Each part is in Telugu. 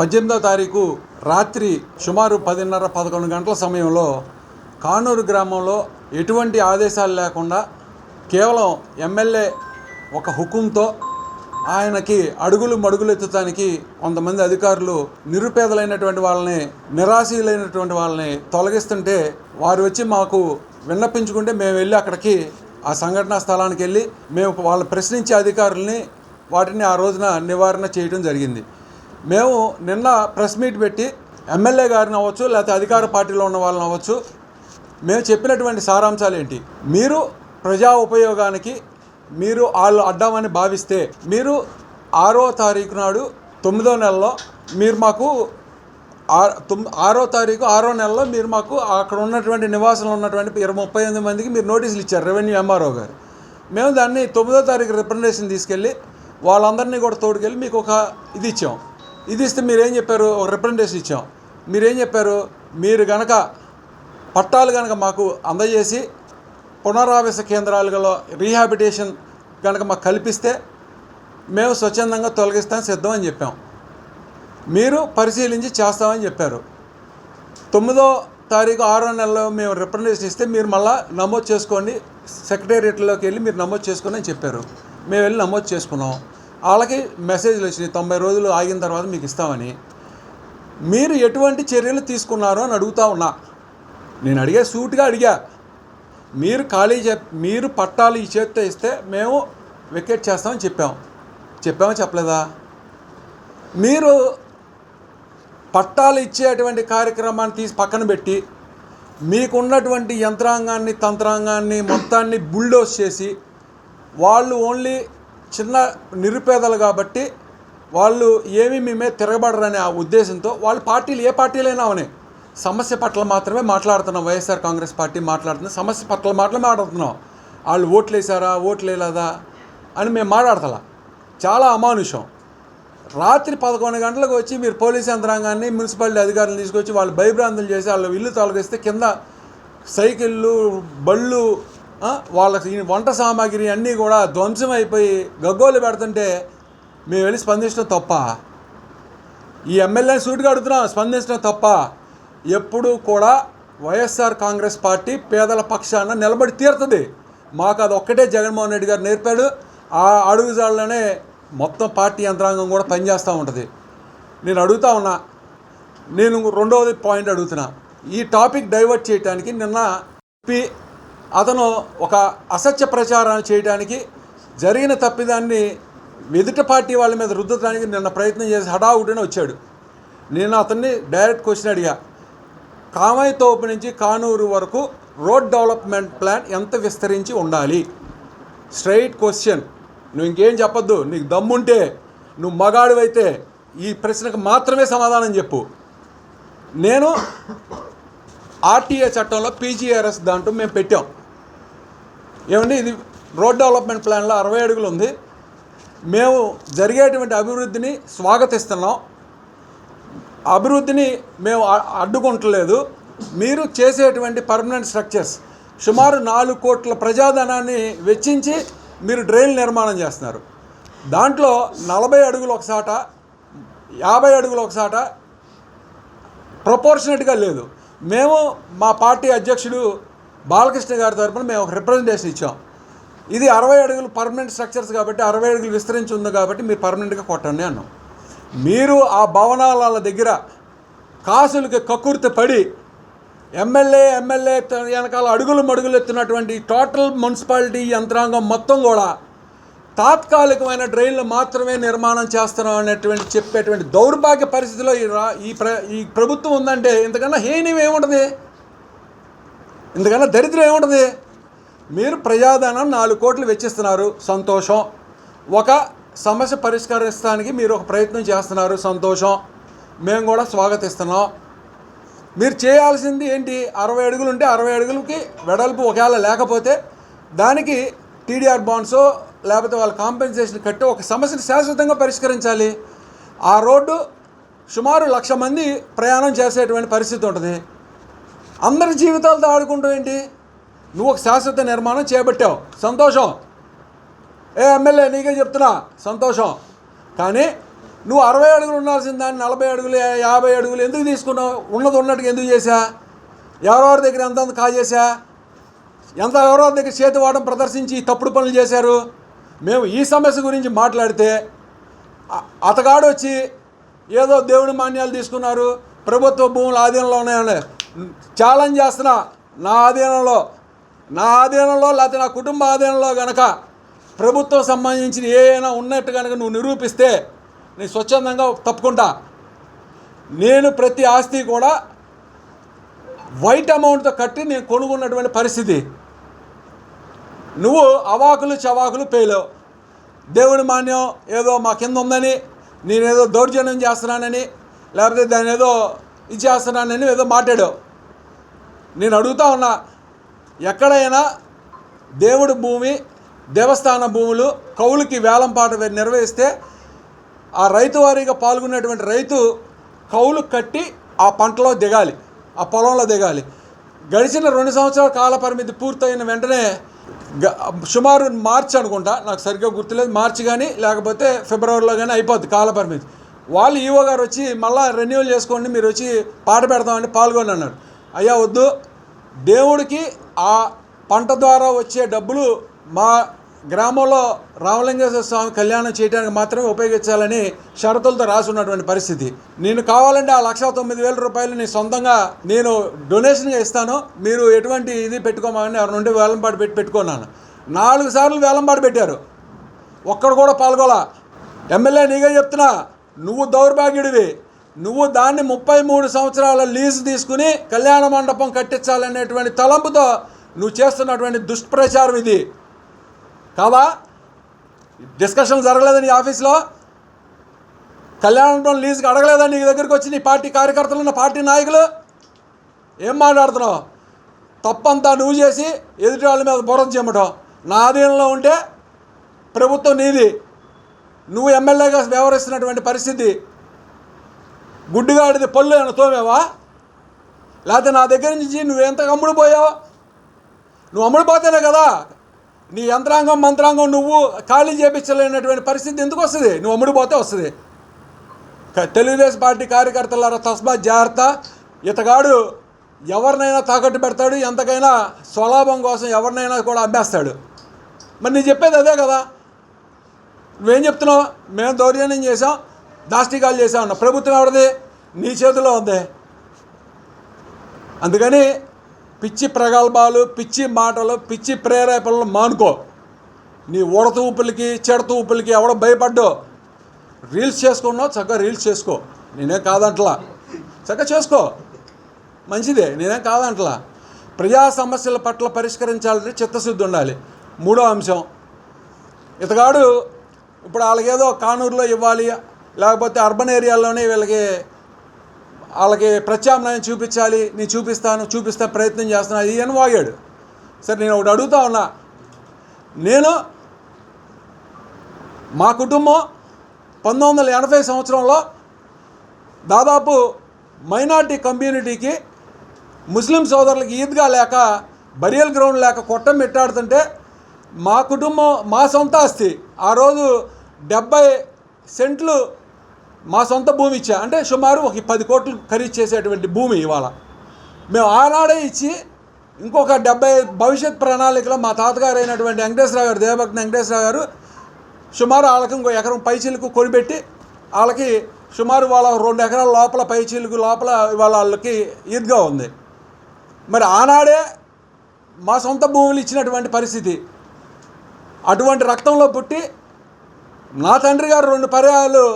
పద్దెనిమిదో తారీఖు రాత్రి సుమారు పదిన్నర పదకొండు గంటల సమయంలో కానూరు గ్రామంలో ఎటువంటి ఆదేశాలు లేకుండా కేవలం ఎమ్మెల్యే ఒక హుకుంతో ఆయనకి అడుగులు మడుగులు ఎత్తుతానికి కొంతమంది అధికారులు నిరుపేదలైనటువంటి వాళ్ళని నిరాశీలైనటువంటి వాళ్ళని తొలగిస్తుంటే వారు వచ్చి మాకు విన్నపించుకుంటే మేము వెళ్ళి అక్కడికి ఆ సంఘటనా స్థలానికి వెళ్ళి మేము వాళ్ళు ప్రశ్నించే అధికారుల్ని వాటిని ఆ రోజున నివారణ చేయడం జరిగింది. మేము నిన్న ప్రెస్ మీట్ పెట్టి ఎమ్మెల్యే గారిని అవ్వచ్చు లేకపోతే అధికార పార్టీలో ఉన్న వాళ్ళని అవ్వచ్చు. మేము చెప్పినటువంటి సారాంశాలు ఏంటి? మీరు ప్రజా ఉపయోగానికి మీరు వాళ్ళు అడ్డామని భావిస్తే మీరు ఆరో తారీఖు నాడు తొమ్మిదో నెలలో మీరు మాకు ఆరో తారీఖు ఆరో నెలలో మీరు మాకు అక్కడ ఉన్నటువంటి నివాసంలో ఉన్నటువంటి ఇరవై ముప్పై ఎనిమిది మందికి మీరు నోటీసులు ఇచ్చారు రెవెన్యూ ఎంఆర్ఓ గారు. మేము దాన్ని తొమ్మిదో తారీఖు రిప్రజెంటేషన్ తీసుకెళ్ళి వాళ్ళందరినీ కూడా తోడుకెళ్ళి మీకు ఒక ఇది ఇచ్చాం. ఇది ఇస్తే మీరేం చెప్పారు? ఒక రిప్రజెంటేషన్ ఇచ్చాం. మీరేం చెప్పారు? మీరు గనక పట్టాలు కనుక మాకు అందజేసి పునరావాస కేంద్రాలలో రీహాబిటేషన్ కనుక మాకు కల్పిస్తే మేము స్వచ్ఛందంగా తొలగిస్తాం సిద్ధం అని చెప్పాం. మీరు పరిశీలించి చేస్తామని చెప్పారు. తొమ్మిదో తారీఖు ఆరో నెలలో మేము రిప్రజెంటేషన్ ఇస్తే మీరు మళ్ళీ నమోదు చేసుకోండి. సెక్రటేరియట్లోకి వెళ్ళి మీరు నమోదు చేసుకోండి అని చెప్పారు. మేము వెళ్ళి నమోదు చేసుకున్నాం. వాళ్ళకి మెసేజ్లు వచ్చినాయి. తొంభై రోజులు ఆగిన తర్వాత మీకు ఇస్తామని. మీరు ఎటువంటి చర్యలు తీసుకున్నారో అని అడుగుతా ఉన్నా. నేను అడిగే సూట్గా అడిగా. మీరు ఖాళీ చెప్ మీరు పట్టాలు ఈ చేత్తో ఇస్తే మేము వికెట్ చేస్తామని చెప్పాం. చెప్పామా చెప్పలేదా? మీరు పట్టాలు ఇచ్చేటువంటి కార్యక్రమాన్ని తీసి పక్కన పెట్టి మీకున్నటువంటి యంత్రాంగాన్ని తంత్రాంగాన్ని మొత్తాన్ని బుల్డోస్ చేసి వాళ్ళు ఓన్లీ చిన్న నిరుపేదలు కాబట్టి వాళ్ళు ఏమీ మేమే తిరగబడరనే ఆ ఉద్దేశంతో వాళ్ళ పార్టీలు ఏ పార్టీలైనా ఉన్నాయి సమస్య పట్ల మాత్రమే మాట్లాడుతున్నాం. వైఎస్ఆర్ కాంగ్రెస్ పార్టీ మాట్లాడుతున్నాం సమస్య పట్ల మాత్రమే మాట్లాడుతున్నాం. వాళ్ళు ఓట్లు వేసారా ఓట్లు వేయలేదా అని మేము మాట్లాడతలా. చాలా అమానుషం. రాత్రి పదకొండు గంటలకు వచ్చి మీరు పోలీస్ యంత్రాంగాన్ని మున్సిపాలిటీ అధికారులు తీసుకొచ్చి వాళ్ళు భయభ్రాంతులు చేసి వాళ్ళ ఇల్లు తొలగిస్తే కింద సైకిళ్ళు బళ్ళు వాళ్ళకి వంట సామాగ్రి అన్నీ కూడా ధ్వంసం అయిపోయి గగ్గోలు పెడుతుంటే మేము వెళ్ళి స్పందించడం తప్ప. ఈ ఎమ్మెల్యేని సూటిగా అడుగుతున్నాం స్పందించడం తప్ప. ఎప్పుడూ కూడా వైఎస్ఆర్ కాంగ్రెస్ పార్టీ పేదల పక్షాన నిలబడి తీరుతుంది. మాకు అది ఒక్కటే జగన్మోహన్ రెడ్డి గారు నేర్పాడు. ఆ అడుగుజాడలోనే మొత్తం పార్టీ యంత్రాంగం కూడా పనిచేస్తూ ఉంటుంది. నేను అడుగుతా ఉన్నా నేను రెండవది పాయింట్ అడుగుతున్నా. ఈ టాపిక్ డైవర్ట్ చేయడానికి నిన్న పి అతను ఒక అసత్య ప్రచారాన్ని చేయడానికి జరిగిన తప్పిదాన్ని ఎదుట పార్టీ వాళ్ళ మీద రుద్దడానికి నిన్న ప్రయత్నం చేసి హడావుడిని వచ్చాడు. నేను అతన్ని డైరెక్ట్ క్వశ్చన్ అడిగా కామైతోపు నుంచి కానూరు వరకు రోడ్ డెవలప్మెంట్ ప్లాన్ ఎంత విస్తరించి ఉండాలి? Straight question. నువ్వు ఇంకేం చెప్పొద్దు. నీకు దమ్ముంటే నువ్వు మగాడివైతే ఈ ప్రశ్నకు మాత్రమే సమాధానం చెప్పు. నేను ఆర్టీఏ చట్టంలో పీజీఆర్ఎస్ దాంట్లో మేము పెట్టాం. ఏమండి ఇది రోడ్ డెవలప్మెంట్ ప్లాన్లో అరవై అడుగులు ఉంది. మేము జరిగేటువంటి అభివృద్ధిని స్వాగతిస్తున్నాం. అభివృద్ధిని మేము అడ్డుకుంటలేదు. మీరు చేసేటువంటి పర్మనెంట్ స్ట్రక్చర్స్ సుమారు నాలుగు కోట్ల ప్రజాధనాన్ని వెచ్చించి మీరు డ్రైన్ నిర్మాణం చేస్తున్నారు. దాంట్లో నలభై అడుగులు ఒకసాట యాభై అడుగులు ఒకసాట ప్రపోర్షనేట్గా లేదు. మేము మా పార్టీ అధ్యక్షుడు బాలకృష్ణ గారి తరపున మేము ఒక రిప్రజెంటేషన్ ఇచ్చాం. ఇది అరవై అడుగులు పర్మనెంట్ స్ట్రక్చర్స్ కాబట్టి అరవై అడుగులు విస్తరించి ఉంది కాబట్టి మీరు పర్మనెంట్గా కొట్టండి అన్నాం. మీరు ఆ భవనాల దగ్గర కాసులకి కక్కుర్తి పడి ఎమ్మెల్యే ఎమ్మెల్యే వెనకాల అడుగులు మడుగులు ఎత్తున్నటువంటి టోటల్ మున్సిపాలిటీ యంత్రాంగం మొత్తం కూడా తాత్కాలికమైన డ్రైన్లు మాత్రమే నిర్మాణం చేస్తున్నాం అనేటువంటి చెప్పేటువంటి దౌర్భాగ్య పరిస్థితిలో ఈ రా ఈ ప్ర ఈ ప్రభుత్వం ఉందంటే ఇంతకన్నా హేయం ఏముంటుంది? ఎందుకన్నా దరిద్రం ఏముంటుంది? మీరు ప్రజాధనం నాలుగు కోట్లు వెచ్చిస్తున్నారు సంతోషం. ఒక సమస్య పరిష్కరిస్తానికి మీరు ఒక ప్రయత్నం చేస్తున్నారు సంతోషం. మేము కూడా స్వాగతిస్తున్నాం. మీరు చేయాల్సింది ఏంటి? అరవై అడుగులు ఉంటే అరవై అడుగులకి వెడల్పు ఒకవేళ లేకపోతే దానికి టీడీఆర్ బాండ్సో లేకపోతే వాళ్ళ కాంపెన్సేషన్ కట్టి ఒక సమస్యను శాశ్వతంగా పరిష్కరించాలి. ఆ రోడ్డు సుమారు లక్ష మంది ప్రయాణం చేసేటువంటి పరిస్థితి ఉంటుంది. అందరి జీవితాలతో ఆడుకుంటూ ఏంటి? నువ్వు ఒక శాశ్వత నిర్మాణం చేపట్టావు. సంతోషం. ఏ ఎమ్మెల్యే నీకే చెప్తున్నా. సంతోషం. కానీ నువ్వు అరవై అడుగులు ఉండాల్సిన దాన్ని నలభై అడుగులు యాభై అడుగులు ఎందుకు తీసుకున్నావు? ఉన్నది ఉన్నట్టుగా ఎందుకు చేశా? ఎవరెవరి దగ్గర ఎంత అంత కాజేశా ఎంత ఎవరెవరి దగ్గర చేతి వాడడం ప్రదర్శించి తప్పుడు పనులు చేశారు? మేము ఈ సమస్య గురించి మాట్లాడితే అతగాడొచ్చి అతగాడు వచ్చి ఏదో దేవుడి మాన్యాలు తీసుకున్నారు. ప్రభుత్వ భూములు ఆధీనంలో ఉన్నాయని. ఛాలెంజ్ చేస్తున్న నా ఆధీనంలో నా ఆధీనంలో లేకపోతే నా కుటుంబ ఆధీనంలో కనుక ప్రభుత్వం సంబంధించిన ఏమైనా ఉన్నట్టు కనుక నువ్వు నిరూపిస్తే నీ స్వచ్ఛందంగా తప్పుకుంటా. నేను ప్రతి ఆస్తి కూడా వైట్ అమౌంట్తో కట్టి నేను కొనుక్కున్నటువంటి పరిస్థితి. నువ్వు అవాకులు చవాకులు పేలో. దేవుడి మాన్యం ఏదో మా కింద ఉందని నేనేదో దౌర్జన్యం చేస్తున్నానని లేకపోతే దాని ఏదో ఇచ్చేస్తున్నానని ఏదో మాట్లాడావు. నేను అడుగుతా ఉన్నా ఎక్కడైనా దేవుడి భూమి దేవస్థాన భూములు కౌలుకి వేలంపాట నిర్వహిస్తే ఆ రైతు వారీగా పాల్గొనేటువంటి రైతు కౌలు కట్టి ఆ పంటలో దిగాలి ఆ పొలంలో దిగాలి. గడిచిన రెండు సంవత్సరాల కాల పరిమితి పూర్తయిన వెంటనే సుమారు మార్చి అనుకుంటా నాకు సరిగ్గా గుర్తులేదు మార్చి కానీ లేకపోతే ఫిబ్రవరిలో కానీ అయిపోద్ది కాల పరిమితి. వాళ్ళు ఈవో గారు వచ్చి మళ్ళీ రెన్యువల్ చేసుకోండి మీరు వచ్చి పాట పెడతామని పాల్గొని అన్నారు. అయ్యా వద్దు. దేవుడికి ఆ పంట ద్వారా వచ్చే డబ్బులు మా గ్రామంలో రామలింగేశ్వర స్వామి కళ్యాణం చేయడానికి మాత్రమే ఉపయోగించాలని షరతులతో రాసున్నటువంటి పరిస్థితి. నేను కావాలంటే ఆ లక్ష తొమ్మిది వేల రూపాయలు నేను సొంతంగా నేను డొనేషన్గా ఇస్తాను. మీరు ఎటువంటి ఇది పెట్టుకోమని ఎవరి నుండి వేలంపాటు పెట్టి పెట్టుకున్నాను. నాలుగు సార్లు వేలంపాటు పెట్టారు. ఒక్కడు కూడా పాల్గొలా. ఎమ్మెల్యే నీగా చెప్తున్నా నువ్వు దౌర్భాగ్యుడివి. నువ్వు దాన్ని ముప్పై మూడు సంవత్సరాల లీజు తీసుకుని కళ్యాణ మండపం కట్టించాలనేటువంటి తలంపుతో నువ్వు చేస్తున్నటువంటి దుష్ప్రచారం ఇది. కాదా డిస్కషన్ జరగలేదా నీ ఆఫీస్లో? కళ్యాణ మండపం లీజుకి అడగలేదా నీ దగ్గరికి వచ్చి నీ పార్టీ కార్యకర్తలు ఉన్న పార్టీ నాయకులు? ఏం మాట్లాడుతున్నావు? తప్పంతా నువ్వు చేసి ఎదుటి వాళ్ళ మీద బురద చెమ్మటం నా ఆధీనంలో ఉంటే ప్రభుత్వం నీది. నువ్వు ఎమ్మెల్యేగా వ్యవహరిస్తున్నటువంటి పరిస్థితి గుడ్డుగాడిది పళ్ళు ఏమైనా తోమేవా? లేకపోతే నా దగ్గర నుంచి నువ్వు ఎంత అమ్ముడు పోయావు? నువ్వు అమ్ముడు పోతేనే కదా నీ యంత్రాంగం మంత్రాంగం నువ్వు ఖాళీ చేపించలేనటువంటి పరిస్థితి ఎందుకు వస్తుంది? నువ్వు అమ్ముడు పోతే వస్తుంది. తెలుగుదేశం పార్టీ కార్యకర్తల తస్మా జాగ్రత్త. ఇతగాడు ఎవరినైనా తాకట్టు పెడతాడు ఎంతకైనా స్వలాభం కోసం ఎవరినైనా కూడా అమ్మేస్తాడు. మరి నేను చెప్పేది అదే కదా. నువ్వేం చెప్తున్నావు? మేము దౌర్జన్యం చేసాం దాష్టికాలు చేసాం అన్న ప్రభుత్వం ఎవరిది? నీ చేతిలో ఉంది. అందుకని పిచ్చి ప్రగల్భాలు పిచ్చి మాటలు పిచ్చి ప్రేరేపణలు మానుకో. నీ ఉడత ఊపులకి చెడత ఊపులకి ఎవడో భయపడ్డో. రీల్స్ చేసుకున్నావు చక్కగా రీల్స్ చేసుకో. నేనేం కాదంటలా. చక్కగా చేసుకో. మంచిదే నేనేం కాదంటలా. ప్రజా సమస్యల పట్ల పరిష్కరించాలంటే చిత్తశుద్ధి ఉండాలి. మూడో అంశం. ఇతగాడు ఇప్పుడు వాళ్ళకేదో కానూరులో ఇవ్వాలి లేకపోతే అర్బన్ ఏరియాలోనే వీళ్ళకి వాళ్ళకి ప్రత్యామ్నాయం చూపించాలి నేను చూపిస్తాను చూపిస్తే ప్రయత్నం చేస్తున్నా ఇది అని వాగాడు. సరే నేను ఒకటి అడుగుతా ఉన్నా. నేను మా కుటుంబం పంతొమ్మిది వందల ఎనభై సంవత్సరంలో దాదాపు మైనార్టీ కమ్యూనిటీకి ముస్లిం సోదరులకి ఈద్గా లేక బరియల్ గ్రౌండ్ లేక కొట్టం పెట్టాడుతుంటే మా కుటుంబం మా సొంత ఆస్తి. ఆ రోజు డెబ్బై సెంట్లు మా సొంత భూమి ఇచ్చా. అంటే సుమారు ఒక పది కోట్లు ఖరీదు చేసేటువంటి భూమి ఇవాళ. మేము ఆనాడే ఇచ్చి ఇంకొక డెబ్బై భవిష్యత్ ప్రణాళికలో మా తాతగారు అయినటువంటి వెంకటేశ్వరరావు గారు దేవభక్తి వెంకటేశ్వరరావు గారు సుమారు వాళ్ళకి ఇంకో ఎకరం పైచీలకు కొనిపెట్టి వాళ్ళకి సుమారు వాళ్ళ రెండు ఎకరాల లోపల పైచీలకు లోపల ఇవాళ వాళ్ళకి ఈద్గా ఉంది. మరి ఆనాడే మా సొంత భూములు ఇచ్చినటువంటి పరిస్థితి. అటువంటి రక్తంలో పుట్టి నా తండ్రి గారు రెండు పర్యాయాలు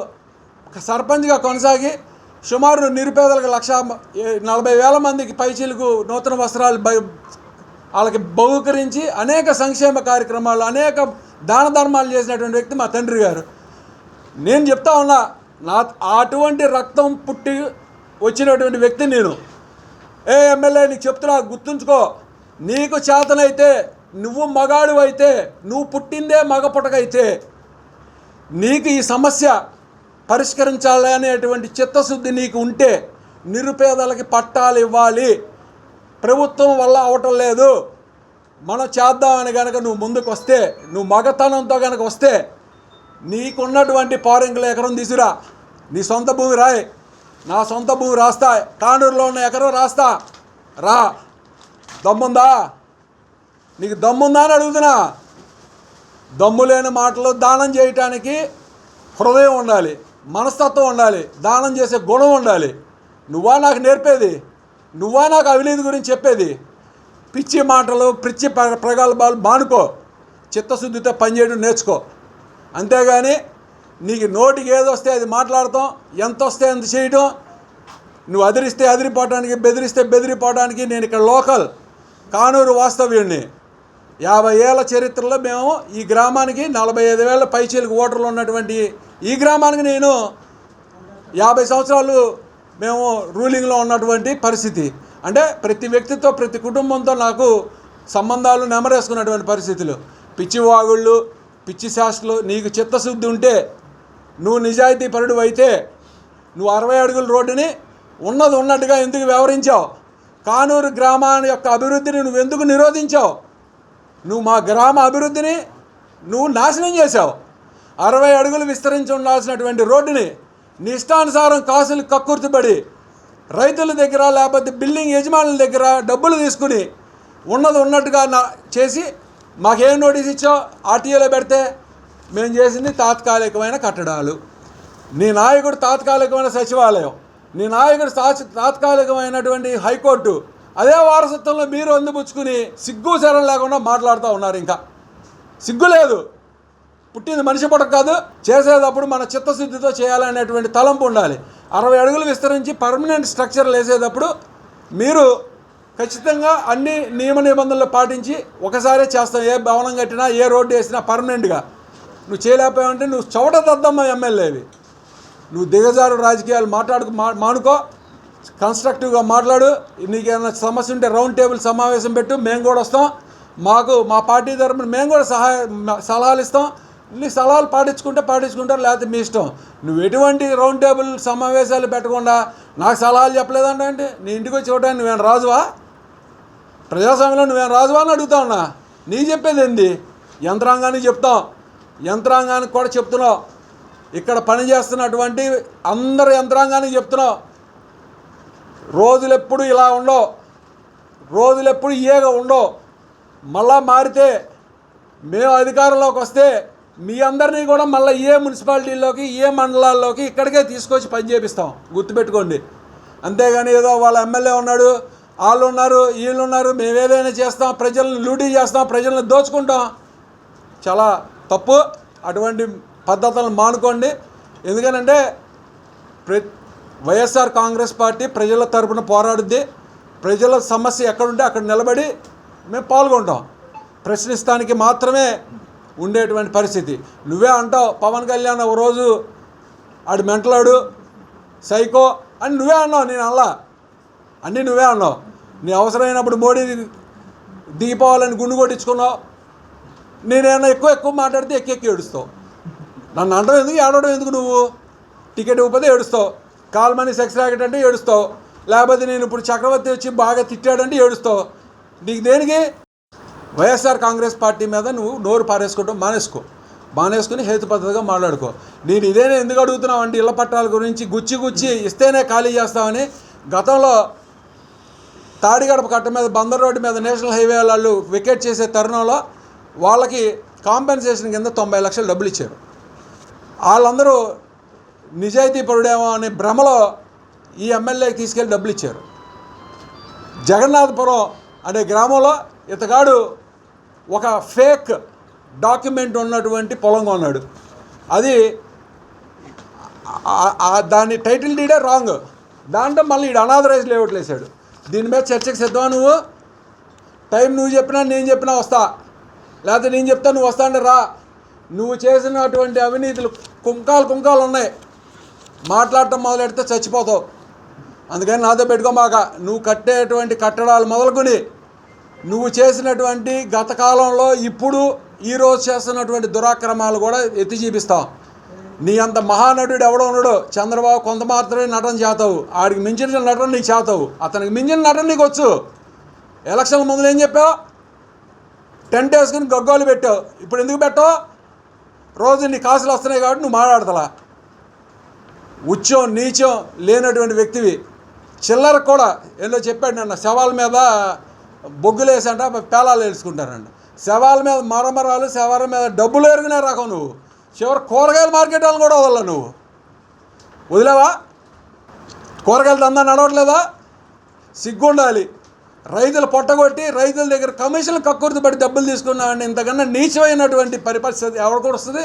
సర్పంచ్గా కొనసాగి సుమారు నిరుపేదలకు లక్ష నలభై వేల మందికి పైచీలకు నూతన వస్త్రాలు బై వాళ్ళకి బహుకరించి అనేక సంక్షేమ కార్యక్రమాలు అనేక దాన ధర్మాలు చేసినటువంటి వ్యక్తి మా తండ్రి గారు. నేను చెప్తా ఉన్నా నా అటువంటి రక్తం పుట్టి వచ్చినటువంటి వ్యక్తి నేను. ఏ ఎమ్మెల్యే నీకు చెప్తున్నా గుర్తుంచుకో. నీకు చేతనైతే నువ్వు మగాడు అయితే నువ్వు పుట్టిందే మగ పుట్టకైతే నీకు ఈ సమస్య పరిష్కరించాలి అనేటువంటి చిత్తశుద్ధి నీకు ఉంటే నిరుపేదలకి పట్టాలు ఇవ్వాలి. ప్రభుత్వం వల్ల అవటం లేదు. మనం చేద్దామని కనుక నువ్వు ముందుకు వస్తే నువ్వు మగతనంతో కనుక వస్తే నీకున్నటువంటి పారింకుల ఎకరం తీసురా. నీ సొంత భూమి రాయ్. నా సొంత భూమి రాస్తా. కానూరులో ఉన్న ఎకరం రాస్తా. రా. దమ్ముందా? నీకు దమ్ముందా అని అడుగుతున్నా. దమ్ము లేని మాటలు దానం చేయటానికి హృదయం ఉండాలి మనస్తత్వం ఉండాలి దానం చేసే గుణం ఉండాలి. నువ్వా నాకు నేర్పేది? నువ్వా నాకు అవినీతి గురించి చెప్పేది? పిచ్చి మాటలు పిచ్చి ప్రగల్భాలు మానుకో. చిత్తశుద్ధితో పనిచేయడం నేర్చుకో. అంతేగాని నీకు నోటికి ఏది వస్తే అది మాట్లాడతాం ఎంత వస్తే అంత చేయటం. నువ్వు అదిరిస్తే అదిరిపోవడానికి బెదిరిస్తే బెదిరిపోవడానికి నేను ఇక్కడ లోకల్ కానూరు వాస్తవ్యుడిని యాభై ఏళ్ళ చరిత్రలో మేము ఈ గ్రామానికి నలభై ఐదు వేల పైచీలకు ఓటర్లు ఉన్నటువంటి ఈ గ్రామానికి నేను యాభై సంవత్సరాలు మేము రూలింగ్లో ఉన్నటువంటి పరిస్థితి. అంటే ప్రతి వ్యక్తితో ప్రతి కుటుంబంతో నాకు సంబంధాలు నెమరేసుకున్నటువంటి పరిస్థితులు. పిచ్చి వాగుళ్ళు పిచ్చి శాస్త్రులు నీకు చిత్తశుద్ధి ఉంటే నువ్వు నిజాయితీ పరుడు అయితే నువ్వు అరవై అడుగుల రోడ్డుని ఉన్నది ఉన్నట్టుగా ఎందుకు వివరించావు కానూరు గ్రామాన్ని యొక్క అభివృద్ధిని నువ్వు ఎందుకు నిరోధించావు? నువ్వు మా గ్రామ అభివృద్ధిని నువ్వు నాశనం చేశావు. అరవై అడుగులు విస్తరించి ఉండాల్సినటువంటి రోడ్డుని నీ ఇష్టానుసారం కాసులు కక్కుర్తిపడి రైతుల దగ్గర లేకపోతే బిల్డింగ్ యజమానుల దగ్గర డబ్బులు తీసుకుని ఉన్నది ఉన్నట్టుగా నా చేసి మాకేం నోటీస్ ఇచ్చావు ఆర్టీఏలో పెడితే మేము చేసింది తాత్కాలికమైన కట్టడాలు. నీ నాయకుడు తాత్కాలికమైన సచివాలయం నీ నాయకుడు తాత్కాలికమైనటువంటి హైకోర్టు అదే వారసత్వంలో మీరు అందిపుచ్చుకుని సిగ్గు శరం లేకుండా మాట్లాడుతూ ఉన్నారు ఇంకా. సిగ్గు లేదు. పుట్టింది మనిషి పుట్టక కాదు. చేసేటప్పుడు మన చిత్తశుద్ధితో చేయాలనేటువంటి తలంపు ఉండాలి. అరవై అడుగులు విస్తరించి పర్మనెంట్ స్ట్రక్చర్లు వేసేటప్పుడు మీరు ఖచ్చితంగా అన్ని నియమ నిబంధనలు పాటించి ఒకసారే చేస్తాం. ఏ భవనం కట్టినా ఏ రోడ్డు వేసినా పర్మనెంట్గా. నువ్వు చేయలేకపోయావంటే నువ్వు చవట దద్దమ్మ ఎమ్మెల్యేవి. నువ్వు దిగజారు రాజకీయాలు మాట్లాడుకు మా మానుకో. కన్స్ట్రక్టివ్గా మాట్లాడు. నీకేమైనా సమస్య ఉంటే రౌండ్ టేబుల్ సమావేశం పెట్టు. మేము కూడా వస్తాం. మాకు మా పార్టీ తరపున మేము కూడా సహాయ సలహాలు ఇస్తాం. నీ సలహాలు పాటించుకుంటే పాటించుకుంటారు లేకపోతే మీ ఇష్టం. నువ్వు ఎటువంటి రౌండ్ టేబుల్ సమావేశాలు పెట్టకుండా నాకు సలహాలు చెప్పలేదంటే నీ ఇంటికి వచ్చి చూడడానికి నువ్వేం రాజువా? ప్రజాస్వామ్యంలో నువ్వేం రాజువా అని అడుగుతా ఉన్నా. నీ చెప్పేది ఏంది? యంత్రాంగానికి చెప్తాం. యంత్రాంగానికి కూడా చెప్తున్నావు ఇక్కడ పనిచేస్తున్నటువంటి అందరు యంత్రాంగానికి చెప్తున్నావు రోజులెప్పుడు ఇలా ఉండవు రోజులెప్పుడు ఏగా ఉండవు మళ్ళా మారితే మేము అధికారంలోకి వస్తే మీ అందరినీ కూడా మళ్ళీ ఏ మున్సిపాలిటీల్లోకి ఏ మండలాల్లోకి ఇక్కడికే తీసుకొచ్చి పని చేపిస్తాం. గుర్తుపెట్టుకోండి. అంతేగాని ఏదో వాళ్ళ ఎమ్మెల్యే ఉన్నాడు వాళ్ళు ఉన్నారు వీళ్ళు ఉన్నారు మేము ఏదైనా చేస్తాం ప్రజలను లూటీ చేస్తాం ప్రజలను దోచుకుంటాం. చాలా తప్పు. అటువంటి పద్ధతులను మానుకోండి. ఎందుకనంటే ప్రతి వైఎస్ఆర్ కాంగ్రెస్ పార్టీ ప్రజల తరపున పోరాడుద్ది. ప్రజల సమస్య ఎక్కడుంటే అక్కడ నిలబడి మేము పాల్గొంటాం. ప్రశ్నిస్తానికి మాత్రమే ఉండేటువంటి పరిస్థితి. నువ్వే అంటావు పవన్ కళ్యాణ్ ఒక రోజు ఆడు మెంటలాడు సైకో అని నువ్వే అన్నావు నేను అలా అన్నీ నువ్వే అన్నావు. నీ అవసరమైనప్పుడు మోడీ దిగిపోవాలని గుండు కొట్టించుకున్నావు. నేనేమన్నా ఎక్కువ ఎక్కువ మాట్లాడితే ఎక్కెక్కి ఏడుస్తావు. నన్ను అంటావు ఎందుకు ఏడవడం ఎందుకు నువ్వు? టికెట్ ఇవ్వకపోతే ఏడుస్తావు. కాల్ మనీ సెక్స్ ర్యాకెట్ అంటే ఏడుస్తావు. లేకపోతే నేను ఇప్పుడు చక్రవర్తి వచ్చి బాగా తిట్టాడంటే ఏడుస్తావు. నీకు దేనికి? వైఎస్ఆర్ కాంగ్రెస్ పార్టీ మీద నువ్వు నోరు పారేసుకోవడం మానేసుకో. మానేసుకుని హేతుపద్ధతిగా మాట్లాడుకో. నేను ఇదేనే ఎందుకు అడుగుతున్నావు అంటే ఇళ్ళ పట్టాల గురించి గుచ్చి గుచ్చి ఇస్తేనే ఖాళీ చేస్తామని గతంలో తాడిగడప కట్ట మీద బందర్ రోడ్డు మీద నేషనల్ హైవే వాళ్ళు వికెట్ చేసే తరుణంలో వాళ్ళకి కాంపెన్సేషన్ కింద తొంభై లక్షలు డబ్బులు ఇచ్చారు. వాళ్ళందరూ నిజాయితీ పరుడేమో అనే భ్రమలో ఈ ఎమ్మెల్యేకి తీసుకెళ్ళి డబ్బులు ఇచ్చారు. జగన్నాథపురం అనే గ్రామంలో ఇతగాడు ఒక ఫేక్ డాక్యుమెంట్ ఉన్నటువంటి పొలం కొన్నాడు అది దాని టైటిల్ డీడే రాంగ్. దాంట్లో మళ్ళీ ఈడు అనాథరైజ్ లేవట్లేసాడు దీని మీద చర్చకు సిద్ధమా నువ్వు? టైం నువ్వు చెప్పినా నేను చెప్పినా వస్తా. లేకపోతే నేను చెప్తా నువ్వు వస్తా అంటే రా. నువ్వు చేసినటువంటి అవినీతులు కుంకాలు కుంకాలు ఉన్నాయి. మాట్లాడటం మొదలెడితే చచ్చిపోతావు. అందుకని నాతో పెట్టుకోమాక నువ్వు కట్టేటువంటి కట్టడాలు మొదలుకొని నువ్వు చేసినటువంటి గత కాలంలో ఇప్పుడు ఈరోజు చేస్తున్నటువంటి దురాక్రమాలు కూడా ఎత్తి చూపిస్తావు నీ అంత మహానటుడు ఎవడో ఉన్నాడు చంద్రబాబు కొంత మాత్రమే నటన చేతావు ఆడికి మించిన నటన నీకు చేతావు అతనికి మించిన నటన నీకు వచ్చు. ఎలక్షన్ ముందు ఏం చెప్పావు? టెంట్ వేసుకుని గగ్గోలు పెట్టావు. ఇప్పుడు ఎందుకు పెట్టావు? రోజు నీ కాసులు వస్తున్నాయి కాబట్టి నువ్వు మాట్లాడతలా. ఉచ్చం నీచం లేనటువంటి వ్యక్తివి. చిల్లర కూడా ఏందో చెప్పాడు నన్ను శవాల మీద బొగ్గులేసంట పేలాలు వేసుకుంటారండి శవాల మీద మరమరాలు శవాల మీద డబ్బులు ఎరిగిన రకం నువ్వు. చివరి కూరగాయల మార్కెట్ వాళ్ళు కూడా వదల నువ్వు. వదిలేవా? కూరగాయల దందా నడవట్లేదా? సిగ్గుండాలి. రైతులు పొట్టగొట్టి రైతుల దగ్గర కమిషన్లు కక్కుర్తి పడి డబ్బులు తీసుకున్నామండి ఇంతకన్నా నీచమైనటువంటి పరిపరిస్థితి ఎవరికి కూడా వస్తుంది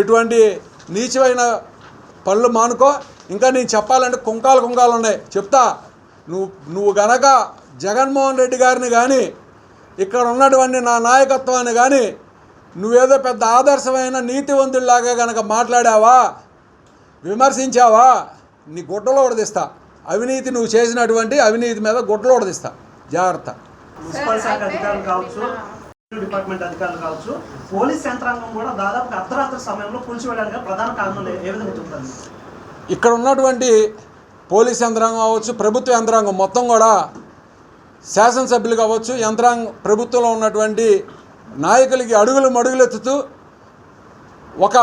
ఇటువంటి నీచమైన పళ్ళు మానుకో. ఇంకా నేను చెప్పాలంటే కుంకాలు కుంకాలు ఉన్నాయి. చెప్తా. నువ్వు నువ్వు గనక జగన్మోహన్ రెడ్డి గారిని కానీ ఇక్కడ ఉన్నటువంటి నా నాయకత్వాన్ని కానీ నువ్వేదో పెద్ద ఆదర్శమైన నీతివంతుడిలాగా గనక మాట్లాడావా? విమర్శించావా? నీ గుడ్డలో ఉడదీస్తా. అవినీతి నువ్వు చేసినటువంటి అవినీతి మీద గుడ్డలో ఉడదీస్తా. జాగ్రత్త. మున్సిపల్ శాఖ అధికారులు కావచ్చు డిపార్ట్మెంట్ అధికారులు కావచ్చు పోలీస్ యంత్రాంగం కూడా దాదాపు అర్ధరాత్రి సమయంలో కూల్చివేయడానికి ప్రధాన కారణం ఏ ఏ విధంగా చెప్తారు? ఇక్కడ ఉన్నటువంటి పోలీస్ యంత్రాంగం అవ్వచ్చు ప్రభుత్వ యంత్రాంగం మొత్తం కూడా శాసనసభ్యులు కావచ్చు యంత్రాంగం ప్రభుత్వంలో ఉన్నటువంటి నాయకులకి అడుగులు మడుగులెత్తుతూ ఒక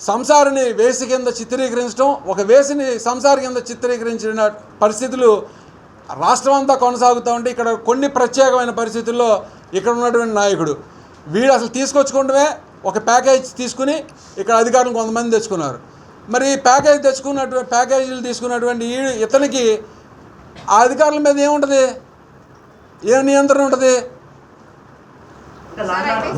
సంసారిని వేసి కింద చిత్రీకరించడం ఒక వేసిని సంసారి కింద చిత్రీకరించిన పరిస్థితులు రాష్ట్రం అంతా కొనసాగుతూ ఉంటే ఇక్కడ కొన్ని ప్రత్యేకమైన పరిస్థితుల్లో ఇక్కడ ఉన్నటువంటి నాయకుడు. వీడు అసలు తీసుకొచ్చుకోవడమే ఒక ప్యాకేజ్ తీసుకుని ఇక్కడ అధికారులు కొంతమంది తెచ్చుకున్నారు. మరి ఈ ప్యాకేజ్ తెచ్చుకున్నటువంటి ప్యాకేజీలు తీసుకున్నటువంటి ఈ ఇతనికి ఆ అధికారుల మీద ఏముంటుంది? ఏ నియంత్రణ ఉంటుంది?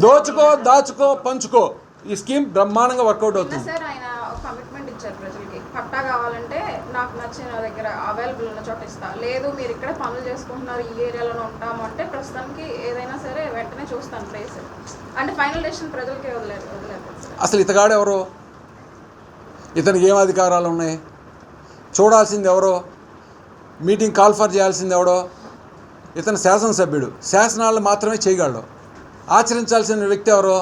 దోచుకో దాచుకో పంచుకో. ఈ స్కీమ్ బ్రహ్మాండంగా వర్కౌట్ అవుతుంది సార్ ఆయన ఒక కమిట్మెంట్ ఇచ్చారు ప్రజలకి పట్టా కావాలంటే నాకు నచ్చిన దగ్గర అవైలబుల్ ఉన్న చోట ఇస్తా. లేదు మీరు ఇక్కడ పనులు చేసుకుంటున్నారు ఈ ఏరియాలోనే ఉంటాము అంటే ప్రస్తుతానికి ఏదైనా సరే వెంటనే చూస్తాను ప్లేస్ అంటే ఫైనల్ డెసిషన్ ప్రజలకే వదిలేదు వదిలేదు అసలు ఇతగాడు ఎవరు? ఇతనికి ఏం అధికారాలు ఉన్నాయి? చూడాల్సింది ఎవరో? మీటింగ్ కాల్ఫర్ చేయాల్సింది ఎవడో? ఇతను శాసనసభ్యుడు. శాసనాలు మాత్రమే చేయగలడు. ఆచరించాల్సిన వ్యక్తి ఎవరో?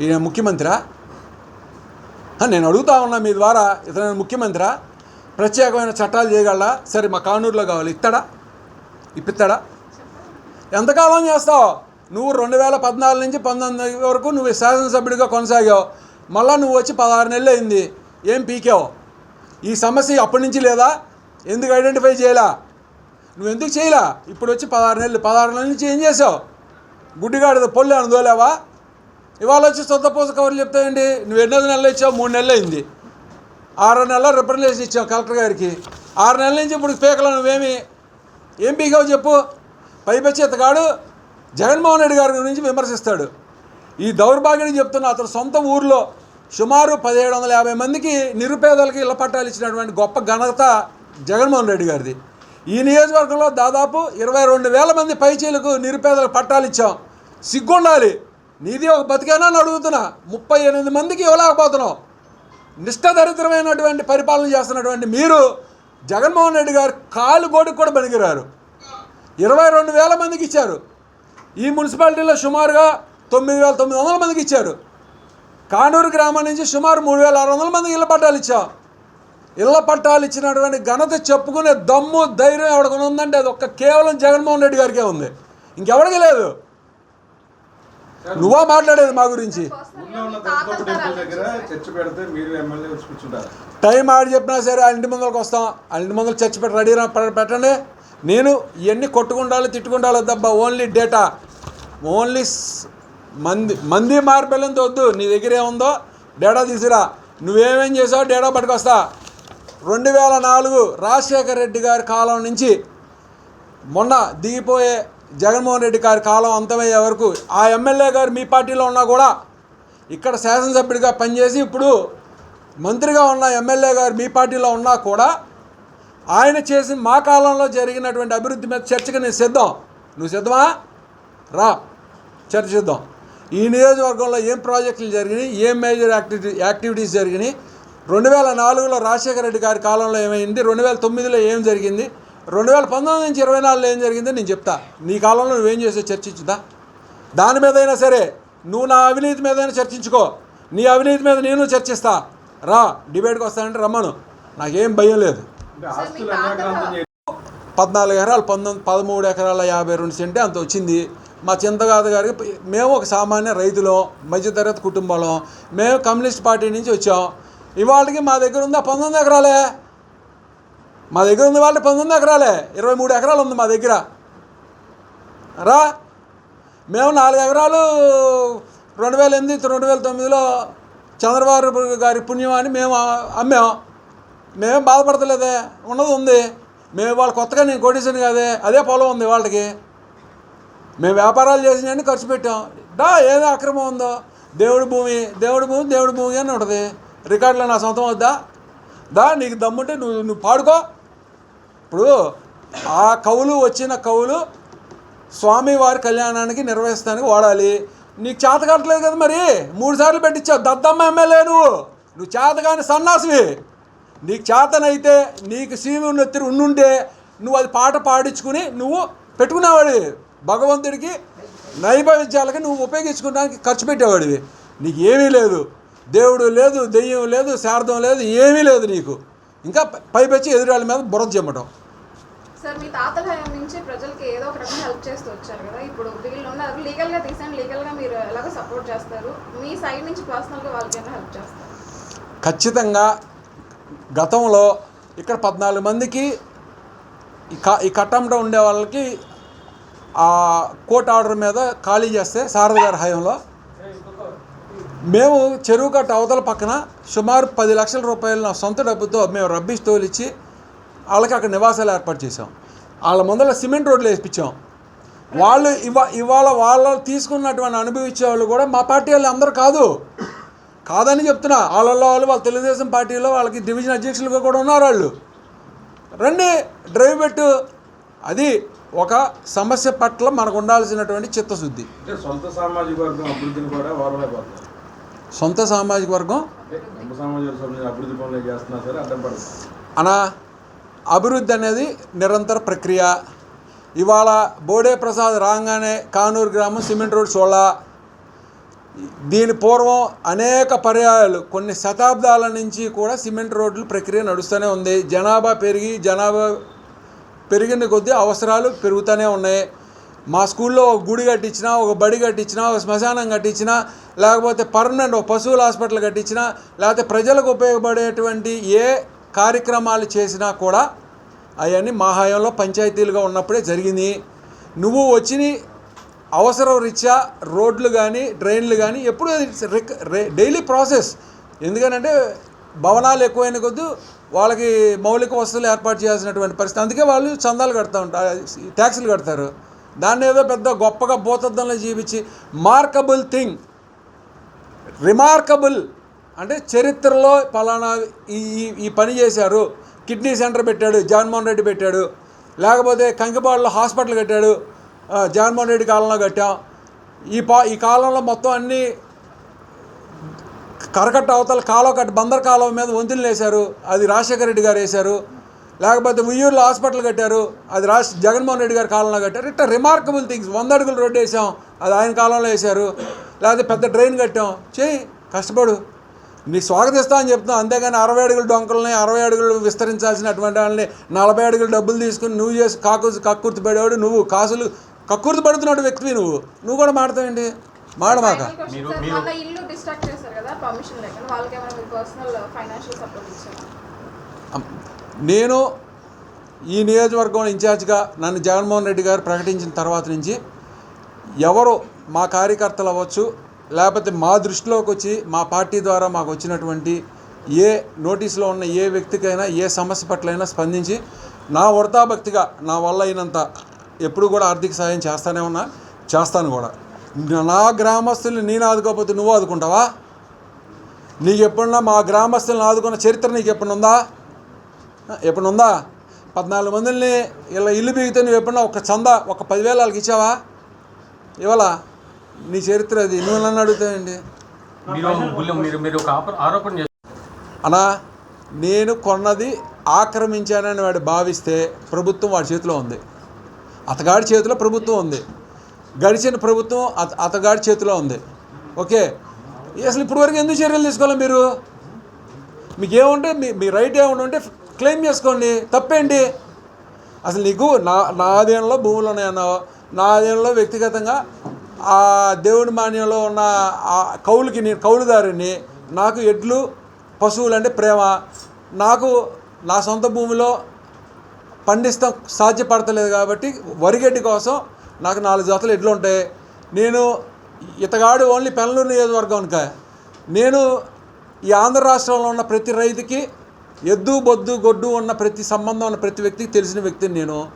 ఈయన ముఖ్యమంత్రి నేను అడుగుతా ఉన్నా మీ ద్వారా ఇతను ముఖ్యమంత్రి? ప్రత్యేకమైన చట్టాలు చేయగలరా సరే మా కానూరులో కావాలి. ఇత్తడా? ఇప్పిస్తాడా ఎంతకాలం చేస్తావు? నువ్వు రెండు వేల పద్నాలుగు నుంచి పంతొమ్మిది వరకు నువ్వు శాసనసభ్యుడిగా కొనసాగావు. మళ్ళా నువ్వు వచ్చి పదహారు నెలలు అయింది. ఏం పీకావు? ఈ సమస్య అప్పటి నుంచి లేదా? ఎందుకు ఐడెంటిఫై చేయలా? నువ్వు ఎందుకు చేయలా? ఇప్పుడు వచ్చి పదహారు నెలలు పదహారు నెలల నుంచి ఏం చేసావు గుడ్డిగాడిద పొల్లు అనుదోలేవా ఇవాళ వచ్చి సొంత పూస కవర్లు చెప్తాయండి. నువ్వు ఎన్నో నెలలు ఇచ్చావు? మూడు నెలలు అయింది. ఆరు నెలల రిప్రజెంటేషన్ ఇచ్చావు కలెక్టర్ గారికి. ఆరు నెలల నుంచి ఇప్పుడు పీకలు నువ్వేమి? ఏం పీకావు చెప్పు? పైపెచ్చి ఇతగాడు జగన్మోహన్ రెడ్డి గారి గురించి విమర్శిస్తాడు. ఈ దౌర్భాగ్యం చెప్తున్న అతను సొంత ఊర్లో సుమారు పదిహేడు వందల యాభై మందికి నిరుపేదలకి ఇళ్ళ పట్టాలు ఇచ్చినటువంటి గొప్ప ఘనత జగన్మోహన్ రెడ్డి గారిది. ఈ నియోజకవర్గంలో దాదాపు ఇరవై రెండు వేల మంది పైచీలకు నిరుపేదలకు పట్టాలు ఇచ్చాం. సిగ్గుండాలి. నీది ఒక బతికేనా అని అడుగుతున్నా. ముప్పై ఎనిమిది మందికి ఇవ్వలేకపోతున్నావు. నిష్టదరిద్రమైనటువంటి పరిపాలన చేస్తున్నటువంటి మీరు జగన్మోహన్ రెడ్డి గారు కాలు గోడికి కూడా పనికిరారు ఇరవై రెండు వేల మందికి ఇచ్చారు. ఈ మున్సిపాలిటీలో సుమారుగా తొమ్మిది వేల తొమ్మిది వందల మందికి ఇచ్చారు. కానూరు గ్రామం నుంచి సుమారు మూడు వేల ఆరు వందల మందికి ఇళ్ళ పట్టాలు ఇచ్చాం. ఇళ్ళ పట్టాలు ఇచ్చినటువంటి ఘనత చెప్పుకునే దమ్ము ధైర్యం ఎవరికి ఉందంటే అది ఒక్క కేవలం జగన్మోహన్ రెడ్డి గారికే ఉంది. ఇంకెవడికి లేదు. నువ్వా మాట్లాడేది మా గురించి? టైం ఆడి చెప్పినా సరే ఆ ఇంటి ముందరకు వస్తాం. ఆ ఇంటి ముందర చర్చ పెట్టి రెడీ పెట్టండి. నేను ఇవన్నీ కొట్టుకుండాలి తిట్టుకుండాలి దబ్బా ఓన్లీ డేటా. ఓన్లీ మంది మంది మార్పెళ్ళంత వద్దు. నీ దగ్గర ఏముందో డేటా తీసుకురా. నువ్వేమేం చేసావు డేటా పట్టుకొస్తా. రెండు వేల నాలుగు రాజశేఖర రెడ్డి గారి కాలం నుంచి మొన్న దిగిపోయే జగన్మోహన్ రెడ్డి గారి కాలం అంతమయ్యే వరకు ఆ ఎమ్మెల్యే గారు మీ పార్టీలో ఉన్నా కూడా ఇక్కడ శాసనసభ్యుడిగా పనిచేసి ఇప్పుడు మంత్రిగా ఉన్న ఎమ్మెల్యే గారు మీ పార్టీలో ఉన్నా కూడా ఆయన చేసి మా కాలంలో జరిగినటువంటి అభివృద్ధి మీద చర్చకు నేను సిద్ధం. నువ్వు సిద్ధమా? రా. చర్చిద్దాం ఈ నియోజకవర్గంలో ఏం ప్రాజెక్టులు జరిగినాయి? ఏం మేజర్ యాక్టివిటీ యాక్టివిటీస్ జరిగినాయి? రెండు వేల నాలుగులో రాజశేఖర రెడ్డి గారి కాలంలో ఏమైంది? రెండు వేల తొమ్మిదిలో ఏం జరిగింది? రెండు వేల పంతొమ్మిది నుంచి ఇరవై నాలుగులో ఏం జరిగిందో నేను చెప్తా. నీ కాలంలో నువ్వేం చేసే చర్చించుదా దాని మీదైనా సరే నువ్వు నా అవినీతి మీదైనా చర్చించుకో. నీ అవినీతి మీద నేను చర్చిస్తా. రా డిబేట్కి వస్తానంటే రమ్మను. నాకేం భయం లేదు. పద్నాలుగు ఎకరాలు పంతొమ్మిది పదమూడు ఎకరాల యాభై రెండు సెంటే అంత వచ్చింది. మా చింతగాద గారికి మేము ఒక సామాన్య రైతులం మధ్యతరగతి కుటుంబంలో. మేము కమ్యూనిస్ట్ పార్టీ నుంచి వచ్చాం. ఇవాళకి మా దగ్గర ఉందా? పంతొమ్మిది ఎకరాలే. మా దగ్గర ఉంది వాళ్ళకి పంతొమ్మిది ఎకరాలే. ఇరవై మూడు ఎకరాలు ఉంది మా దగ్గర. రా. మేము నాలుగు ఎకరాలు రెండు వేల ఎనిమిది రెండు వేల తొమ్మిదిలో చంద్రబాబు గారి పుణ్యం అని మేము అమ్మాం. మేమేం బాధపడతలేదే. ఉన్నది ఉంది. మేము వాళ్ళు కొత్తగా నేను కొట్టేసాను కదే. అదే పొలం ఉంది వాళ్ళకి. మేము వ్యాపారాలు చేసినవన్నీ ఖర్చు పెట్టాం. డా ఏదో అక్రమం ఉందో. దేవుడి భూమి దేవుడి భూమి దేవుడి భూమి అని ఉంటుంది. రికార్డులో నా సొంతం వద్దా? దా నీకు దమ్ముంటే నువ్వు నువ్వు పాడుకో. ఇప్పుడు ఆ కవులు వచ్చిన కవులు స్వామివారి కళ్యాణానికి నిర్వహిస్తానికి వాడాలి. నీకు చేత కట్టలేదు కదా మరి? మూడు సార్లు పెట్టించావు. దద్దమ్మ ఎమ్మెల్యే నువ్వు. నువ్వు చేతగాని సన్నాసివి. నీకు చేతనైతే నీకు సీమి ఉన్నెత్తిరి ఉండుంటే నువ్వు అది పాట పాడించుకుని నువ్వు పెట్టుకునేవాడివి. భగవంతుడికి నైవేద్యాలకి నువ్వు ఉపయోగించుకోవడానికి ఖర్చు పెట్టేవాడివి. నీకు ఏమీ లేదు. దేవుడు లేదు దెయ్యం లేదు శారదం లేదు ఏమీ లేదు నీకు. ఇంకా పైపెచ్చి ఎదురాళ్ళ మీద బురద చెమ్మటం. సార్ మీ తాతల హయాం నుంచి ప్రజలకి ఏదో ఒక రకంగా హెల్ప్ చేస్తూ వచ్చారు కదా. ఇప్పుడు వీళ్ళు ఉన్నారు లీగల్గా తీసాను లీగల్గా మీరు ఎలాగో సపోర్ట్ చేస్తారు. మీ సైడ్ నుంచి పర్సనల్గా వాళ్ళకి ఏమైనా హెల్ప్ చేస్తారు? ఖచ్చితంగా గతంలో ఇక్కడ పద్నాలుగు మందికి ఈ కట్టంలో ఉండే వాళ్ళకి ఆ కోర్ట్ ఆర్డర్ మీద ఖాళీ చేస్తే శారద గారి హయంలో. మేము చెరువు కట్ట అవతల పక్కన సుమారు పది లక్షల రూపాయలు నా సొంత డబ్బుతో మేము రబ్బిష్ తోలిచ్చి వాళ్ళకి అక్కడ నివాసాలు ఏర్పాటు చేసాం వాళ్ళ ముందర సిమెంట్ రోడ్లు వేయించాం వాళ్ళు ఇవా ఇవాళ వాళ్ళు తీసుకున్నటువంటి అనుభవించే వాళ్ళు కూడా మా పార్టీ వాళ్ళు అందరూ కాదు. కాదని చెప్తున్నా. వాళ్ళల్లో వాళ్ళు వాళ్ళ తెలుగుదేశం పార్టీలో వాళ్ళకి డివిజన్ అధ్యక్షులుగా కూడా ఉన్నారు వాళ్ళు. రండి డ్రైవ్ పెట్టు. అది ఒక సమస్య పట్ల మనకు ఉండాల్సినటువంటి చిత్తశుద్ధి. సొంత సామాజిక వర్గం అభివృద్ధిని కూడా సొంత సామాజిక వర్గం? అభివృద్ధి పనులు చేస్తున్నా సరే అడ్డం అనా అభివృద్ధి అనేది నిరంతర ప్రక్రియ. ఇవాళ బోడే ప్రసాద్ రాగానే కానూరు గ్రామం సిమెంట్ రోడ్ చోళ దీని పూర్వం అనేక పర్యాయాలు కొన్ని శతాబ్దాల నుంచి కూడా సిమెంట్ రోడ్లు ప్రక్రియ నడుస్తూనే ఉంది. జనాభా పెరిగి జనాభా పెరిగిన కొద్దీ అవసరాలు పెరుగుతూనే ఉన్నాయి. మా స్కూల్లో ఒక గుడి కట్టించినా ఒక బడి కట్టించినా ఒక శ్మశానం కట్టించినా లేకపోతే పర్మనెంట్ ఒక పశువుల హాస్పిటల్ కట్టించినా లేకపోతే ప్రజలకు ఉపయోగపడేటువంటి ఏ కార్యక్రమాలు చేసినా కూడా అవన్నీ మా హయాంలో పంచాయతీలుగా ఉన్నప్పుడే జరిగింది. నువ్వు వచ్చి అవసరం రీత్యా రోడ్లు కానీ డ్రైన్లు కానీ ఎప్పుడు డైలీ ప్రాసెస్. ఎందుకనంటే భవనాలు ఎక్కువైన కొద్ది వాళ్ళకి మౌలిక వసతులు ఏర్పాటు చేయాల్సినటువంటి పరిస్థితి. అందుకే వాళ్ళు చందాలు కడతా ఉంటారు ట్యాక్సులు కడతారు. దాన్ని ఏదో పెద్ద గొప్పగా భూతద్దంలో జీవించి మార్కబుల్ థింగ్ రిమార్కబుల్ అంటే చరిత్రలో పలానా ఈ ఈ- పని చేశారు. కిడ్నీ సెంటర్ పెట్టాడు జగన్మోహన్ రెడ్డి పెట్టాడు. లేకపోతే కంకిపాడులో హాస్పిటల్ కట్టాడు. జగన్మోహన్ రెడ్డి కాలంలో కట్టాం. ఈ పా ఈ కాలంలో మొత్తం అన్ని కరకట్ట అవతల కాలువ కట్ట బందర్ కాలువ మీద వంతులు వేశారు. అది రాజశేఖర రెడ్డి గారు వేశారు. లేకపోతే ఉయ్యూరులో హాస్పిటల్ కట్టారు. అది రాజ్ జగన్మోహన్ రెడ్డి గారి కాలంలో కట్టారు. ఇట్లా రిమార్కబుల్ థింగ్స్ వంద అడుగులు రోడ్డు వేసాం. అది ఆయన కాలంలో వేశారు. లేకపోతే పెద్ద డ్రైన్ కట్టాం. చేయి కష్టపడు. నీకు స్వాగతిస్తా అని చెప్తున్నాం. అంతేగాని అరవై అడుగుల డొంకల్ని అరవై అడుగులు విస్తరించాల్సినటువంటి వాళ్ళని నలభై అడుగులు డబ్బులు తీసుకుని నువ్వు చేసి కాకు కక్కుర్తి పడేవాడు నువ్వు. కాసులు కక్కుర్తి పడుతున్నాడు వ్యక్తివి నువ్వు. నువ్వు కూడా మాడతావేంటి? మాడమాక. నేను ఈ నియోజకవర్గం ఇన్ఛార్జ్గా నన్ను జగన్మోహన్ రెడ్డి గారు ప్రకటించిన తర్వాత నుంచి ఎవరు మా కార్యకర్తలు అవ్వచ్చు లేకపోతే మా దృష్టిలోకి వచ్చి మా పార్టీ ద్వారా మాకు వచ్చినటువంటి ఏ నోటీసులో ఉన్న ఏ వ్యక్తికైనా ఏ సమస్య పట్లైనా స్పందించి నా వృతాభక్తిగా నా వల్ల అయినంత ఎప్పుడు కూడా ఆర్థిక సహాయం చేస్తానే ఉన్నా చేస్తాను కూడా. నా గ్రామస్తుల్ని నేను ఆదుకోకపోతే నువ్వు ఆదుకుంటావా? నీకు ఎప్పుడున్నా మా గ్రామస్తులను ఆదుకున్న చరిత్ర నీకు ఎప్పుడు ఉందా? ఎప్పుడు ఉందా? పద్నాలుగు మందిని ఇలా ఇల్లు బీగితే నువ్వు ఎప్పుడన్నా ఒక చందా ఒక పదివేలు వాళ్ళకి ఇచ్చావా? ఇవాళ నీ చరిత్ర అది. నువ్వు నన్ను అడుగుతావండి మీరు మీరు ఒక ఆరోపణ అనా నేను కొన్నది ఆక్రమించానని వాడు భావిస్తే ప్రభుత్వం వాడి చేతిలో ఉంది. అతగాడి చేతిలో ప్రభుత్వం ఉంది. గడిచిన ప్రభుత్వం అత అతగాడి చేతిలో ఉంది. ఓకే? అసలు ఇప్పటివరకు ఎందుకు చర్యలు తీసుకోవాలి మీరు? మీకు ఏముంటే మీ మీ రైట్ ఏమైనా ఉంటే క్లెయిమ్ చేసుకోండి. తప్పేంటి? అసలు నీకు నా నా ఆధీనంలో భూములు ఉన్నాయన్నావు. నా ఆధీనంలో వ్యక్తిగతంగా ఆ దేవుడి మాన్యంలో ఉన్న ఆ కౌలుకి నేను కౌలుదారుని నాకు ఎడ్లు పశువులు అంటే ప్రేమ నాకు నా సొంత భూమిలో పండిస్తాం సాధ్యపడతలేదు కాబట్టి వరిగడ్డి కోసం నాకు నాలుగు జతలు ఎడ్లు ఉంటాయి. నేను ఇతగాడు ఓన్లీ పెనలూరు నియోజకవర్గం అనుక నేను ఈ ఆంధ్ర రాష్ట్రంలో ఉన్న ప్రతి రైతుకి ఎద్దు బొద్దు గొడ్డు ఉన్న ప్రతి సంబంధం ఉన్న ప్రతి వ్యక్తికి తెలిసిన వ్యక్తిని నేను.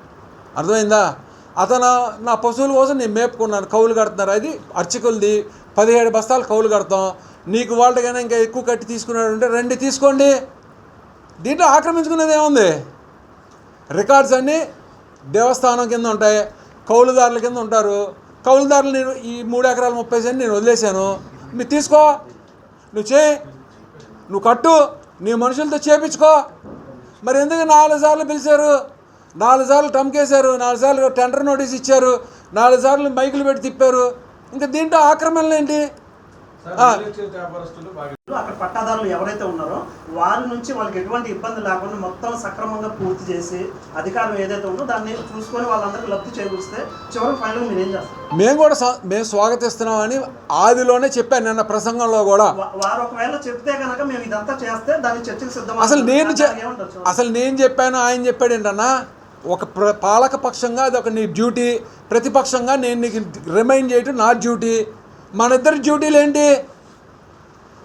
అర్థమైందా? అతను నా పశువుల కోసం నేను మేపుకున్నాను కౌలు కడుతున్నారు. అది అర్చకులది. పదిహేడు బస్తాలు కౌలు కడతాం. నీకు వాళ్ళకైనా ఇంకా ఎక్కువ కట్టి తీసుకున్నాడు అంటే రండి తీసుకోండి. దీంట్లో ఆక్రమించుకునేది ఏముంది? రికార్డ్స్ అన్నీ దేవస్థానం కింద ఉంటాయి. కౌలుదారుల కింద ఉంటారు. కౌలుదారులు నేను ఈ మూడు ఎకరాల ముప్పై సెంట్ నేను వదిలేశాను. మీరు తీసుకో. నువ్వు చేయి. నువ్వు కట్టు. నీ మనుషులతో చేపించుకో. మరి ఎందుకు నాలుగు సార్లు పిలిచారు? నాలుగు సార్లు టమ్కేశారు నాలుగు సార్లు టెండర్ నోటీస్ ఇచ్చారు నాలుగు సార్లు మైకులు పెట్టి తిప్పారు. ఇంకా దీంట్లో ఆక్రమణలు ఏంటి? అక్కడ పట్టాదారులు ఎవరైతే ఉన్నారో వారి నుంచి వాళ్ళకి ఎటువంటి ఇబ్బంది లేకుండా మొత్తం సక్రమంగా పూర్తి చేసి అధికారం ఏదైతే ఉందో దాన్ని చూసుకొని వాళ్ళందరికీ లబ్ధి చేకూరిస్తే చివరికి ఫైనల్ మీరు ఏం చేస్తారు? మేము కూడా స్వా- మేము స్వాగతిస్తున్నామని ఆదిలోనే చెప్పాను నిన్న ప్రసంగంలో కూడా. వారు ఒకవేళ చెప్తే కనుక మేము ఇదంతా చేస్తే దాన్ని చర్చకు సిద్ధం అసలు నేను? అసలు నేను చెప్పాను ఆయన చెప్పాడు ఏంటన్నా? ఒక ప్ర పాలకపక్షంగా అది ఒక నీ డ్యూటీ ప్రతిపక్షంగా నేను నీకు రిమైండ్ చేయటం నా డ్యూటీ. మన ఇద్దరి డ్యూటీలు ఏంటి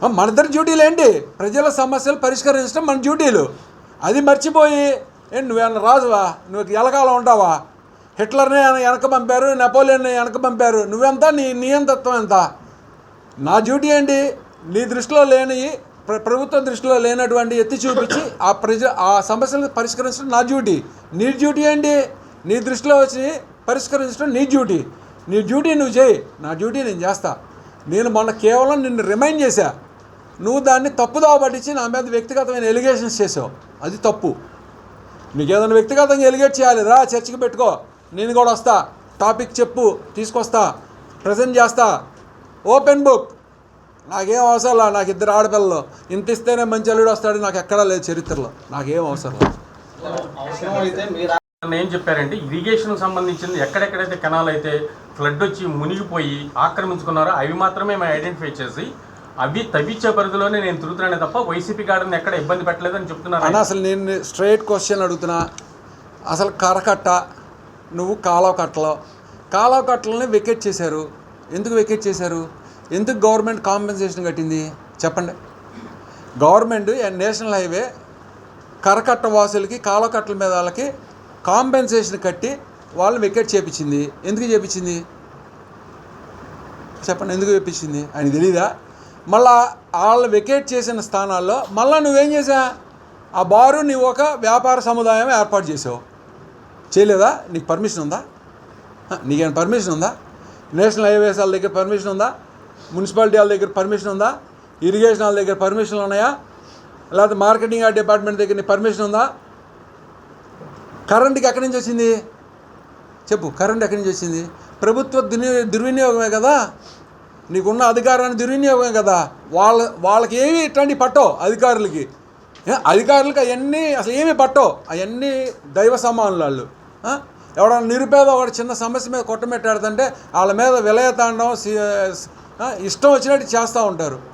మన ఇద్దరి డ్యూటీలు ఏంటి ప్రజల సమస్యలు పరిష్కరించడం మన డ్యూటీలు. అది మర్చిపోయి నువ్వేమన్నా రాజువా? నువ్వు ఎలకాలం ఉంటావా? హిట్లర్ని వెనక పంపారు నెపోలియన్ని వెనక పంపారు. నువ్వెంత? నీ నియంతత్వం ఎంత? నా డ్యూటీ ఏంటి? నీ దృష్టిలో లేని ప్రభుత్వం దృష్టిలో లేనటువంటి ఎత్తి చూపించి ఆ ప్రజ ఆ సమస్యలను పరిష్కరించడం నా డ్యూటీ. నీ డ్యూటీ అండి నీ దృష్టిలో వచ్చి పరిష్కరించడం నీ డ్యూటీ. నీ డ్యూటీ నువ్వు చేయి. నా డ్యూటీ నేను చేస్తా. నేను మొన్న కేవలం నిన్ను రిమైండ్ చేశా. నువ్వు దాన్ని తప్పుదోవ పట్టించి నా మీద వ్యక్తిగతమైన ఎలిగేషన్స్ చేసావు అది తప్పు. నీకు ఏదైనా వ్యక్తిగతంగా ఎలిగేట్ చేయాలి. రా చర్చకి పెట్టుకో. నేను కూడా వస్తా. టాపిక్ చెప్పు తీసుకొస్తా. ప్రజెంట్ చేస్తా. Open book. నాకేం అవసరం లేదు నాకు ఇద్దరు ఆడపిల్లలు. ఇంత ఇస్తేనే మంచి అల్లుడు వస్తాడు నాకు ఎక్కడా లేదు చరిత్రలో. నాకేం అవసరం లేదు ఏం చెప్పారంటే ఇరిగేషన్ సంబంధించింది ఎక్కడెక్కడైతే కెనాల్ అయితే ఫ్లడ్ వచ్చి మునిగిపోయి ఆక్రమించుకున్నారో అవి మాత్రమే మేము ఐడెంటిఫై చేసి అవి తవ్వించే పరిధిలోనే నేను తిరుగుతున్నానే తప్ప వైసీపీ గార్డెన్ ఎక్కడ ఇబ్బంది పెట్టలేదని చెప్తున్నారు అన్న అసలు నేను స్ట్రైట్ క్వశ్చన్ అడుగుతున్నా. అసలు కరకట్ట నువ్వు కాలువ కట్టలో కాలువ కట్టలని వెకెట్ చేశారు. ఎందుకు వెకెట్ చేశారు? ఎందుకు గవర్నమెంట్ కాంపెన్సేషన్ కట్టింది? చెప్పండి. గవర్నమెంట్ నేషనల్ హైవే కరకట్ట వాసులకి కాలకట్టల మీద వాళ్ళకి కాంపెన్సేషన్ కట్టి వాళ్ళని వికెట్ చేపించింది. ఎందుకు చేపించింది? చెప్పండి ఎందుకు చేపించింది? ఆయన తెలీదా? మళ్ళా వాళ్ళు వెకేట్ చేసిన స్థానాల్లో మళ్ళా నువ్వేం చేసా ఆ బారు నీవు ఒక వ్యాపార సముదాయం ఏర్పాటు చేసావు చేయలేదా? నీకు పర్మిషన్ ఉందా? నీకేమైనా పర్మిషన్ ఉందా? నేషనల్ హైవేస్ వాళ్ళ దగ్గర పర్మిషన్ ఉందా? మున్సిపాలిటీ వాళ్ళ దగ్గర పర్మిషన్ ఉందా? ఇరిగేషన్ వాళ్ళ దగ్గర పర్మిషన్లు ఉన్నాయా? లేకపోతే మార్కెటింగ్ డిపార్ట్మెంట్ దగ్గర పర్మిషన్ ఉందా? కరెంట్కి ఎక్కడి నుంచి వచ్చింది? చెప్పు కరెంట్ ఎక్కడి నుంచి వచ్చింది? ప్రభుత్వ దుని దుర్వినియోగమే కదా? నీకున్న అధికారాన్ని దుర్వినియోగమే కదా? వాళ్ళ వాళ్ళకి ఏమి ఇట్లాంటి పట్టో అధికారులకి. అధికారులకు అధికారులకి అవన్నీ అసలు ఏమి పట్టో అవన్నీ దైవ సమానులు వాళ్ళు. ఎవడన్నా నిరుపేద ఒక చిన్న సమస్య మీద కొట్టమెట్టాడుతుంటే వాళ్ళ మీద విలయతాండం ఇష్టం వచ్చినట్టు చేస్తూ ఉంటారు.